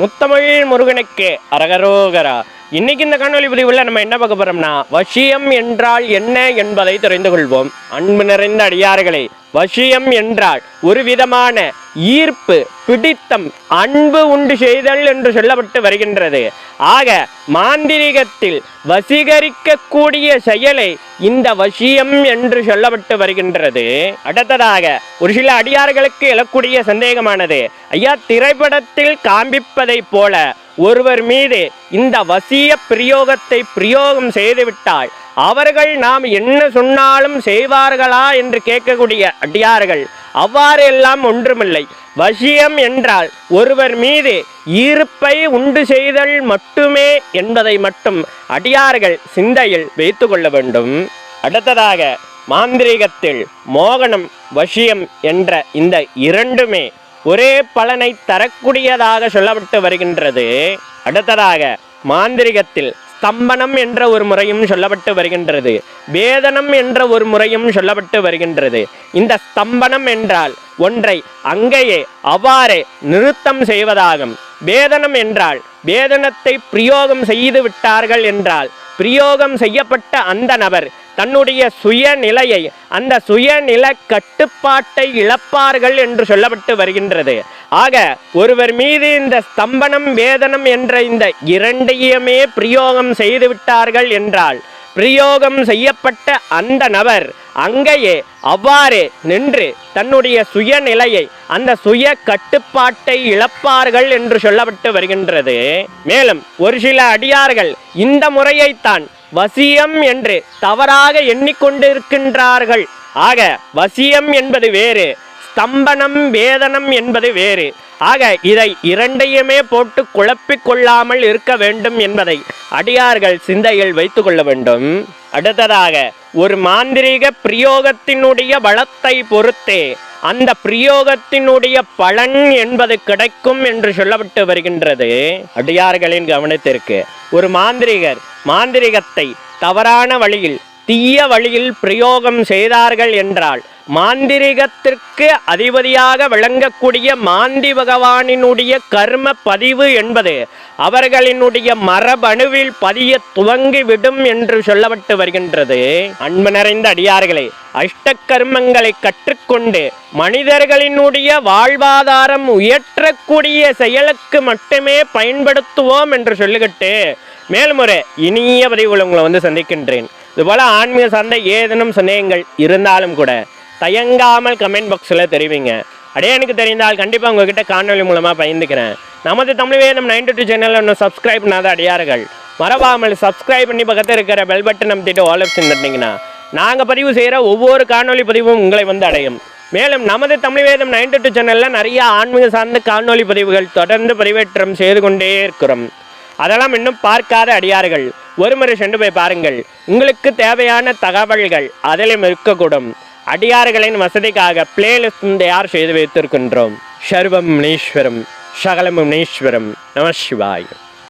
முத்தமிழ் முருகனுக்கு அரகரோகரா. இன்னைக்கு இந்த காணொலி பதிவுல நம்ம என்ன பார்க்க போறோம்னா வசியம் என்றால் என்ன என்பதை தெரிந்து கொள்வோம். அன்பு நிறைந்த அடியார்களே வசியம் என்றால் ஒரு விதமான ஈர்ப்பு பிடித்தம் அன்பு உண்டு செய்தல் என்று சொல்லப்பட்டு வருகின்றது. ஆக மாந்திரிகத்தில் வசீகரிக்கக்கூடிய செயலை இந்த வசியம் என்று சொல்லப்பட்டு வருகின்றது. அடுத்ததாக ஒரு சில அடியார்களுக்கு எழக்கூடிய சந்தேகமானது ஐயா திரைப்படத்தில் காண்பிப்பதைப் போல ஒருவர் மீது இந்த வசிய பிரயோகத்தை பிரயோகம் செய்துவிட்டால் அவர்கள் நாம் என்ன சொன்னாலும் செய்வார்களா என்று கேட்கக்கூடிய அடியார்கள். அவ்வாறு எல்லாம் ஒன்றுமில்லை. வசியம் என்றால் ஒருவர் மீது ஈர்ப்பை உண்டு செய்தல் மட்டுமே என்பதை மட்டும் அடியார்கள் சிந்தையில் வைத்து கொள்ள வேண்டும். அடுத்ததாக மாந்திரீகத்தில் மோகனம் வசியம் என்ற இந்த இரண்டுமே ஒரே பலனை தரக்கூடியதாக சொல்லப்பட்டு வருகின்றது. அடுத்ததாக மாந்திரிகத்தில் ஸ்தம்பனம் என்ற ஒரு முறையும் சொல்லப்பட்டு வருகின்றது. வேதனம் என்ற ஒரு முறையும் சொல்லப்பட்டு வருகின்றது. இந்த ஸ்தம்பனம் என்றால் ஒன்றை அங்கேயே அவ்வாறே நிறுத்தம் செய்வதாகும். வேதனம் என்றால் வேதனத்தை பிரயோகம் செய்து விட்டார்கள் என்றால் பிரயோகம் செய்யப்பட்ட அந்த நபர் தன்னுடைய சுயநிலையை அந்த சுயநில கட்டுப்பாட்டை இழப்பார்கள் என்று சொல்லப்பட்டு வருகின்றது. ஆக ஒருவர் மீது இந்த ஸ்தம்பனம் வேதனம் என்ற இந்த இரண்டையுமே பிரயோகம் செய்து விட்டார்கள் என்றால் பிரயோகம் செய்யப்பட்ட அந்த நபர் அங்கேயே அவ்வாறே நின்று தன்னுடைய சுயநிலையை அந்த சுய கட்டுப்பாட்டை இழப்பார்கள் என்று சொல்லப்பட்டு வருகின்றது. மேலும் ஒரு சில அடியார்கள் இந்த முறையைத்தான் வசியம் என்று தவறாக எண்ணிக்கொண்டிருக்கின்றார்கள். ஆக வசியம் என்பது வேறு ஸ்தம்பனம் வேதனம் என்பது வேறு. ஆக இதை இரண்டையுமே போட்டு குழப்பிக் கொள்ளாமல் இருக்க வேண்டும் என்பதை அடியார்கள் சிந்தையில் வைத்து கொள்ள வேண்டும். அடுத்ததாக ஒரு மாந்திரீக பிரயோகத்தினுடைய பலத்தை பொறுத்தே அந்த பிரயோகத்தினுடைய பலன் என்பது கிடைக்கும் என்று சொல்லப்பட்டு வருகின்றது. அடியார்களின் கவனத்திற்கு. ஒரு மாந்திரிகர் மாந்திரிகத்தை தவறான வழியில் தீய வழியில் பிரயோகம் செய்தார்கள் என்றால் மாந்திரிகத்திற்கு அதிபதியாக விளங்கக்கூடிய மாந்தி பகவானினுடைய கர்ம பதிவு என்பது அவர்களினுடைய மரபணுவில் பதிய துவங்கிவிடும் என்று சொல்லப்பட்டு வருகின்றது. அன்பு நிறைந்த அடியார்களே அஷ்டகர்மங்களை கற்றுக்கொண்டு மனிதர்களினுடைய வாழ்வாதாரம் உயற்றக்கூடிய செயலுக்கு மட்டுமே பயன்படுத்துவோம் என்று சொல்லுகிட்டு மேலும் ஒரு இனிய பதிவுகள் உங்களை வந்து சந்திக்கின்றேன். இதுபோல ஆன்மீக சார்ந்த ஏதேனும் சந்தேகங்கள் இருந்தாலும் கூட தயங்காமல் கமெண்ட் பாக்ஸில் தெரிவிங்க. அடையே எனக்கு தெரிந்தால் கண்டிப்பாக உங்ககிட்ட காணொலி மூலமாக பயந்துக்கிறேன் நமது தமிழ் வேதம் நைன்டி டூ சேனலில் இன்னும் சப்ஸ்கிரைப் பண்ணாத அடியார்கள். மறவாமல் சப்ஸ்கிரைப் பண்ணி பக்கத்தில் இருக்கிற பெல் பட்டன் நம்பிட்டு ஆல் ஆப்ஷன் தட்டிங்கன்னா நாங்கள் பதிவு செய்கிற ஒவ்வொரு காணொலி பதிவும் உங்களை வந்து அடையும். மேலும் நமது தமிழ் வேதம் நைன்டி டூ சேனலில் நிறைய ஆன்மீக சார்ந்த காணொலி பதிவுகள் தொடர்ந்து பதிவேற்றம் செய்து கொண்டே இருக்கிறோம். அதெல்லாம் இன்னும் பார்க்காத அடியார்கள். ஒரு முறை சென்று போய் பாருங்கள். உங்களுக்கு தேவையான தகவல்கள் அதிலும் இருக்கக்கூடும். அடியார்களின் வசதிக்காக பிளேலிஸ்ட் தயார் செய்து வைத்திருக்கின்றோம். சர்வம் முனீஸ்வரம். சகலம் முனீஸ்வரம் நம சிவாயம்